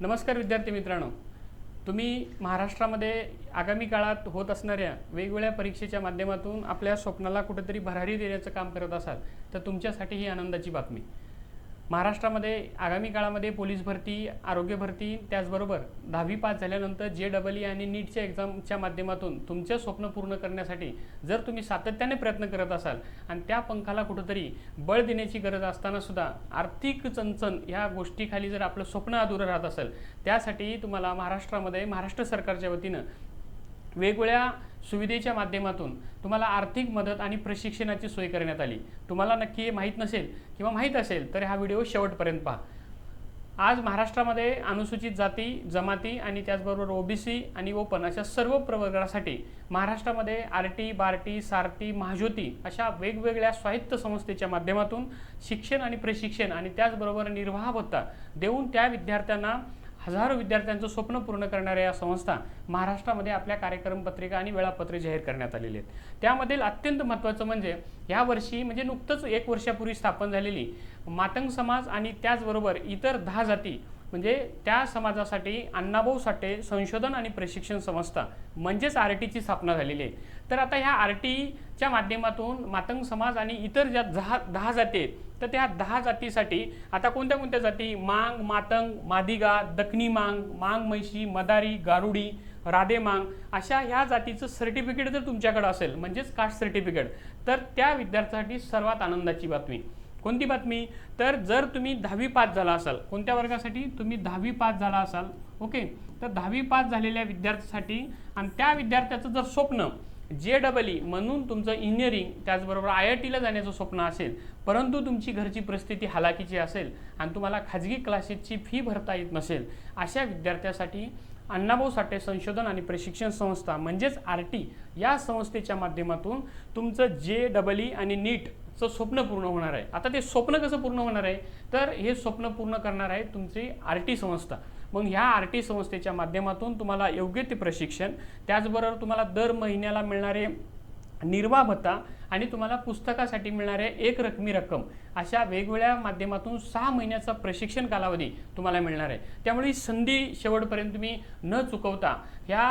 नमस्कार विद्यार्थी मित्रांनो. तुम्ही महाराष्ट्रामध्ये आगामी काळात होत असणाऱ्या वेगवेगळ्या परीक्षेच्या माध्यमातून आपल्या स्वप्नाला कुठेतरी भरारी देण्याचं काम करत असाल तर तुमच्यासाठी ही आनंदाची बातमी. महाराष्ट्रामध्ये आगामी काळामध्ये पोलीस भरती आरोग्य भरती त्याचबरोबर दहावी पास झाल्यानंतर जे डबल ई आणि नीटच्या एक्झामच्या माध्यमातून तुमचं स्वप्न पूर्ण करण्यासाठी जर तुम्ही सातत्याने प्रयत्न करत असाल आणि त्या पंखाला कुठंतरी बळ देण्याची गरज असताना सुद्धा आर्थिक चणचण ह्या गोष्टीखाली जर आपलं स्वप्न अधुरं राहत असेल त्यासाठी तुम्हाला महाराष्ट्रामध्ये महाराष्ट्र सरकारच्या वतीनं वेगवेगळ्या सुविधेच्या माध्यमातून तुम्हाला आर्थिक मदत आणि प्रशिक्षणाची सोय करण्यात आली. तुम्हाला नक्की हे माहीत नसेल किंवा माहीत असेल तर हा व्हिडिओ शेवटपर्यंत पहा. आज महाराष्ट्रामध्ये अनुसूचित जाती जमाती आणि त्याचबरोबर ओबीसी आणि ओपन अशा सर्व प्रवर्गासाठी महाराष्ट्रामध्ये आर टी बार्टी सारटी महाज्योती अशा वेगवेगळ्या स्वायत्त संस्थेच्या माध्यमातून शिक्षण आणि प्रशिक्षण आणि त्याचबरोबर निर्वाह भत्ता देऊन त्या विद्यार्थ्यांना हजारो विद्यार्थ्यांचं स्वप्न पूर्ण करणाऱ्या या संस्था महाराष्ट्रामध्ये आपल्या कार्यक्रम पत्रिका आणि वेळापत्रे जाहीर करण्यात आलेली आहेत. त्यामधील अत्यंत महत्त्वाचं म्हणजे या वर्षी म्हणजे नुकतंच एक वर्षापूर्वी स्थापन झालेली मातंग समाज आणि त्याचबरोबर इतर दहा जाती म्हणजे त्या समाजासाठी अण्णाभाऊ साठे संशोधन आणि प्रशिक्षण संस्था म्हणजेच आर टीची स्थापना झालेली आहे. तर आता ह्या आर टीच्या माध्यमातून मातंग समाज आणि इतर ज्या दहा दहा जाती आहेत तर त्या दहा जातीसाठी आता कोणत्या कोणत्या जाती? मांग मातंग मादिगा दखनी मांग मांग म्हैशी मदारी गारुडी राधे मांग अशा ह्या जातीचं सर्टिफिकेट जर तुमच्याकडे असेल म्हणजेच कास्ट सर्टिफिकेट तर त्या विद्यार्थ्यासाठी सर्वात आनंदाची बातमी. कोणती बातमी? तर जर तुम्ही दहावी पास झाला असाल कोणत्या वर्गासाठी? तुम्ही दहावी पास झाला असाल ओके? तर दहावी पास झालेल्या विद्यार्थ्यासाठी आणि त्या विद्यार्थ्याचं जर स्वप्न जे डबल ई म्हणून तुमचं इंजिनिअरिंग त्याचबरोबर आय आय टीला जाण्याचं स्वप्न असेल परंतु तुमची घरची परिस्थिती हालाकीची असेल आणि तुम्हाला खाजगी क्लासेसची फी भरता येत नसेल अशा विद्यार्थ्यासाठी अण्णाभाऊ साठे संशोधन आणि प्रशिक्षण संस्था म्हणजेच आर टी या संस्थेच्या माध्यमातून तुमचं जे डबल ई आणि नीट चं स्वप्न पूर्ण होणार आहे. आता ते स्वप्न कसं पूर्ण होणार आहे? तर हे स्वप्न पूर्ण करणार आहे तुमची आर टी संस्था. मग ह्या आर टी संस्थेच्या माध्यमातून तुम्हाला योग्य ते प्रशिक्षण त्याचबरोबर तुम्हाला दर महिन्याला मिळणारे निर्वाह भत्ता आणि तुम्हाला पुस्तकासाठी मिळणारे एक रकमी रक्कम अशा वेगवेगळ्या माध्यमातून सहा महिन्याचा प्रशिक्षण कालावधी तुम्हाला मिळणार आहे. त्यामुळे ही संधी शेवटपर्यंत तुम्ही न चुकवता ह्या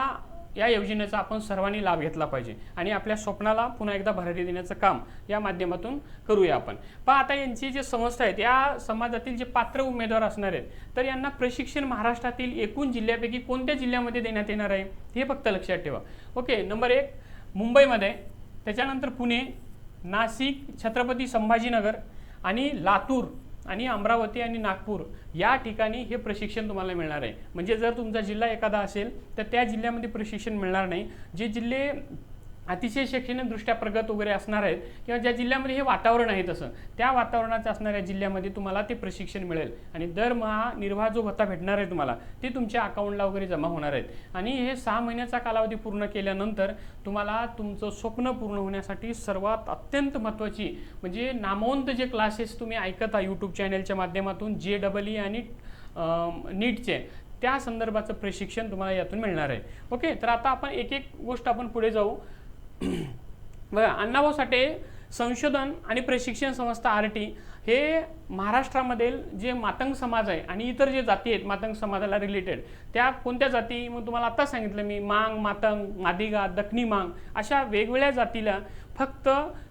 या योजनेचा आपण सर्वांनी लाभ घेतला पाहिजे. आणि आपल्या स्वप्नाला पुन्हा एकदा भरारी देण्याचं काम या माध्यमातून करूया आपण. पहा आता यांची जे संस्था आहेत या समाजातील जे पात्र उमेदवार असणार आहेत तर यांना प्रशिक्षण महाराष्ट्रातील एकूण जिल्ह्यापैकी कोणत्या जिल्ह्यामध्ये देण्यात येणार आहे हे फक्त लक्षात ठेवा. ओके नंबर एक मुंबईमध्ये त्याच्यानंतर पुणे नाशिक छत्रपती संभाजीनगर आणि लातूर आणि अमरावती आणि नागपूर या ठिकाणी हे प्रशिक्षण तुम्हाला मिळणार आहे. म्हणजे जर तुमचा जिल्हा एखादा असेल तर त्या जिल्ह्यामध्ये प्रशिक्षण मिळणार नाही. जे जिल्हे अतिशय शैक्षणिकदृष्ट्या प्रगत वगैरे असणार आहेत किंवा ज्या जिल्ह्यामध्ये हे वातावरण आहे तसं त्या वातावरणाचं असणाऱ्या जिल्ह्यामध्ये तुम्हाला ते प्रशिक्षण मिळेल. आणि दरमहा निर्वाह जो भत्ता भेटणार आहे तुम्हाला ते तुमच्या अकाउंटला वगैरे जमा होणार आहेत. आणि हे सहा महिन्याचा कालावधी पूर्ण केल्यानंतर तुम्हाला तुमचं स्वप्न पूर्ण होण्यासाठी सर्वात अत्यंत महत्त्वाची म्हणजे नामवंत जे क्लासेस तुम्ही ऐकत यूट्यूब चॅनलच्या माध्यमातून जे डबल ई आणि नीटचे त्या संदर्भाचं प्रशिक्षण तुम्हाला यातून मिळणार आहे. ओके तर आता आपण एक एक गोष्ट आपण पुढे जाऊ. बघा अण्णाभाऊ साठे संशोधन आणि प्रशिक्षण संस्था आर टी हे महाराष्ट्रामधील जे मातंग समाज आहे आणि इतर जे जाती आहेत मातंग समाजाला रिलेटेड त्या कोणत्या जाती? मग तुम्हाला आता सांगितलं मी मांग मातंग मादिगा दखनी मांग अशा वेगवेगळ्या जातीला फक्त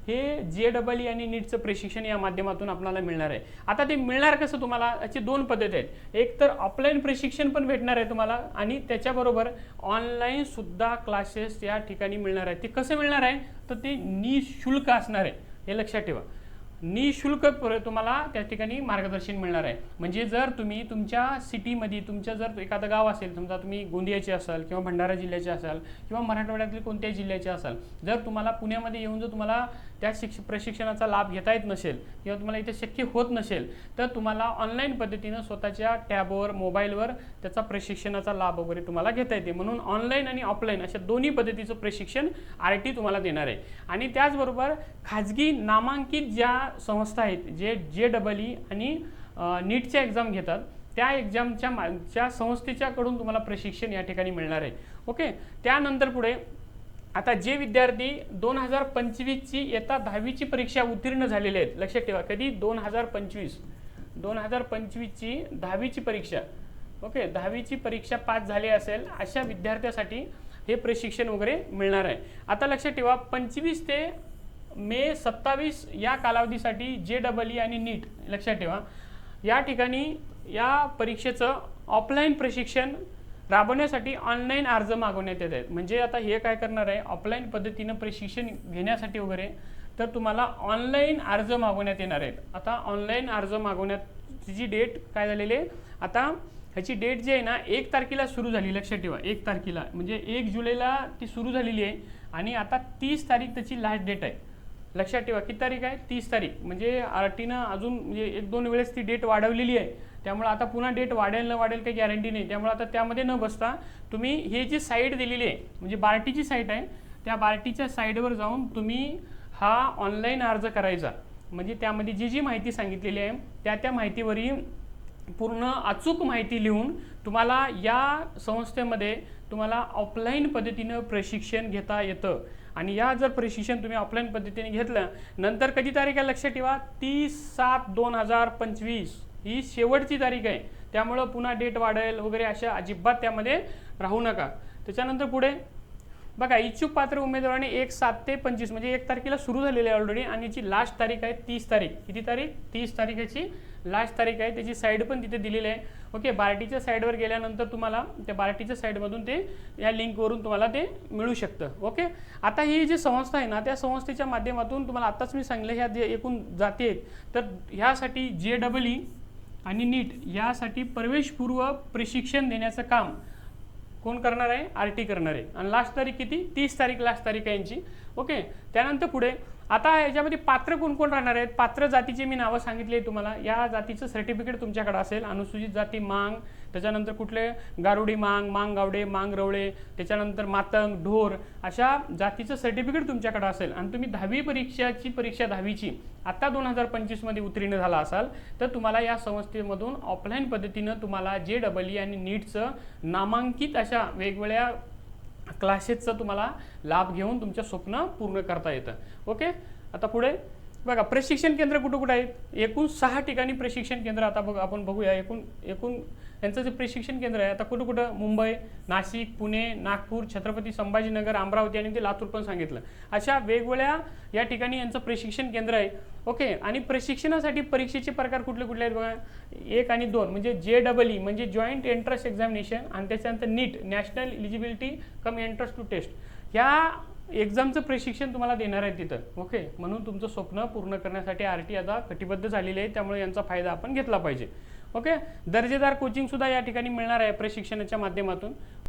हे जे डबल ई आणि नीटचं प्रशिक्षण या माध्यमातून आपल्याला मिळणार आहे. आता ते मिळणार कसं तुम्हाला? याची दोन पद्धती आहेत. एक तर ऑफलाईन प्रशिक्षण पण भेटणार आहे तुम्हाला आणि त्याच्याबरोबर ऑनलाईनसुद्धा क्लासेस या ठिकाणी मिळणार आहे ते कसं मिळणार आहे? तर ते निशुल्क असणार आहे. हे लक्षात ठेवा. निशुल्क तुम्हाला त्या ठिकाणी मार्गदर्शन मिळणार आहे. म्हणजे जर तुम्ही तुमच्या सिटीमध्ये तुमच्या जर एखादं गाव असेल समजा तुम्ही गोंदियाचे असाल किंवा भंडारा जिल्ह्याचे असाल किंवा मराठवाड्यातील कोणत्याही जिल्ह्याचे असाल जर तुम्हाला पुण्यामध्ये येऊन जर तुम्हाला त्या शिक्ष प्रशिक्षणाचा लाभ घेता येत नसेल किंवा तुम्हाला इथे शक्य होत नसेल तर तुम्हाला ऑनलाईन पद्धतीनं स्वतःच्या टॅबवर मोबाईलवर त्याचा प्रशिक्षणाचा लाभ वगैरे तुम्हाला घेता येते. म्हणून ऑनलाईन आणि ऑफलाईन अशा दोन्ही पद्धतीचं प्रशिक्षण आर टी तुम्हाला देणार आहे. आणि त्याचबरोबर खाजगी नामांकित ज्या संस्था आहेत जे जे डबल ई आणि नीटच्या एक्झाम घेतात त्या एक्झामच्या मा संस्थेच्याकडून तुम्हाला प्रशिक्षण या ठिकाणी मिळणार आहे. ओके? त्यानंतर पुढे आता जे विद्यार्थी दोन हजार पंचवीसची येता दहावीची परीक्षा उत्तीर्ण झालेले आहेत लक्षात ठेवा कधी? दोन हजार पंचवीस. दोन हजार पंचवीसची दहावीची परीक्षा. ओके दहावीची परीक्षा पास झाली असेल अशा विद्यार्थ्यासाठी हे प्रशिक्षण वगैरे मिळणार आहे. आता लक्षात ठेवा पंचवीस ते मे सत्तावीस या कालावधीसाठी जे डबल ई आणि नीट लक्षात ठेवा या ठिकाणी या परीक्षेचं ऑफलाईन प्रशिक्षण राबवण्यासाठी ऑनलाईन अर्ज मागवण्यात येत आहेत. म्हणजे आता हे काय करणार आहे? ऑफलाईन पद्धतीनं प्रशिक्षण घेण्यासाठी वगैरे तर तुम्हाला ऑनलाईन अर्ज मागवण्यात येणार आहेत. आता ऑनलाईन अर्ज मागवण्याची डेट काय झालेली आहे? आता ह्याची डेट जी आहे ना एक तारखेला सुरू झाली लक्षात ठेवा. एक तारखेला. म्हणजे एक जुलैला ती सुरू झालेली आहे आणि आता तीस तारीख त्याची लास्ट डेट आहे. लक्षात ठेवा. किती तारीख आहे? तीस तारीख. म्हणजे आर टीनं अजून म्हणजे एक दोन वेळेस ती डेट वाढवलेली आहे. त्यामुळे आता पुन्हा डेट वाढेल न वाढेल काही गॅरंटी नाही. त्यामुळे आता त्यामध्ये न बसता तुम्ही हे जी साईट दिलेली आहे म्हणजे बार्टीची साईट आहे त्या बार्टीच्या साईडवर जाऊन तुम्ही हा ऑनलाईन अर्ज करायचा. म्हणजे त्यामध्ये जी जी माहिती सांगितलेली आहे त्या त्या माहितीवरही पूर्ण अचूक माहिती लिहून तुम्हाला या संस्थेमध्ये तुम्हाला ऑफलाईन पद्धतीनं प्रशिक्षण घेता येतं. आणि या जर प्रशिक्षण तुम्ही ऑफलाईन पद्धतीने घेतलं नंतर कधी तारीख आहे लक्षात ठेवा? तीस सात दोन हजार पंचवीस. ही शेवटची तारीख आहे. त्यामुळं पुन्हा डेट वाढेल वगैरे अशा अजिबात त्यामध्ये राहू नका. त्याच्यानंतर पुढे बघा इच्छुक पात्र उमेदवाराने एक सात ते पंचवीस म्हणजे एक तारखेला सुरू झालेली आहे ऑलरेडी आणि याची लास्ट तारीख आहे तीस तारीख. किती तारीख? तीस तारीखाची लास्ट तारीख आहे. त्याची साईड पण तिथे दिलेली आहे. ओके बार्टीच्या साईडवर गेल्यानंतर तुम्हाला त्या बार्टीच्या साईडमधून ते या लिंकवरून तुम्हाला ते मिळू शकतं. ओके आता ही जी संस्था आहे ना त्या संस्थेच्या माध्यमातून तुम्हाला आत्ताच मी सांगितलं ह्या जे एकूण जाती आहेत तर ह्यासाठी जे डबल ई आणि नीट यासाठी प्रवेशपूर्व प्रशिक्षण देण्याचं काम कोण करणार आहे? आर टी करणार आहे. आणि लास्ट तारीख किती? तीस तारीख लास्ट तारीख आहे यांची. ओके त्यानंतर पुढे आता याच्यामध्ये पात्र कोण कोण राहणार आहेत? पात्र जातीची मी नावं सांगितली आहे तुम्हाला. या जातीचं सर्टिफिकेट तुमच्याकडे असेल. अनुसूचित जाती मांग त्याच्यानंतर कुठले? गारुडी मांग मांग गावडे मांग रवळे त्याच्यानंतर मातंग ढोर अशा जातीचं सर्टिफिकेट तुमच्याकडे असेल. आणि तुम्ही दहावी परीक्षाची परीक्षा दहावीची आत्ता दोन हजार पंचवीसमध्ये उत्तीर्ण झाला असाल तर तुम्हाला या संस्थेमधून ऑफलाईन पद्धतीनं तुम्हाला जे डबल ई आणि नीटचं नामांकित अशा वेगवेगळ्या क्लासेसचा तुम्हाला लाभ घेऊन तुमचं स्वप्न पूर्ण करता येतं. ओके? आता पुढे बघा प्रशिक्षण केंद्र कुठं कुठं आहेत? एकूण सहा ठिकाणी प्रशिक्षण केंद्र आता बघ आपण बघूया एकूण एकूण यांचं जे प्रशिक्षण केंद्र आहे आता कुठं कुठं मुंबई नाशिक पुणे नागपूर छत्रपती संभाजीनगर अमरावती आणि ते लातूर पण सांगितलं. अशा वेगवेगळ्या या ठिकाणी यांचं प्रशिक्षण केंद्र आहे. ओके आणि प्रशिक्षणासाठी परीक्षेचे प्रकार कुठले कुठले आहेत बघा? एक आणि दोन म्हणजे जे डबल ई म्हणजे जॉईंट एंट्रन्स एक्झामिनेशन आणि त्याच्यानंतर NEET national eligibility cum entrance to test ह्या एक्झामचं प्रशिक्षण तुम्हाला देणार आहे तिथं. ओके म्हणून तुमचं स्वप्न पूर्ण करण्यासाठी आर टी आता कटिबद्ध झालेली आहे त्यामुळे यांचा फायदा आपण घेतला पाहिजे. ओके? दर्जेदार कोचिंग सुद्धा या ठिकाणी मिळणार आहे प्रशिक्षणाच्या माध्यमातून.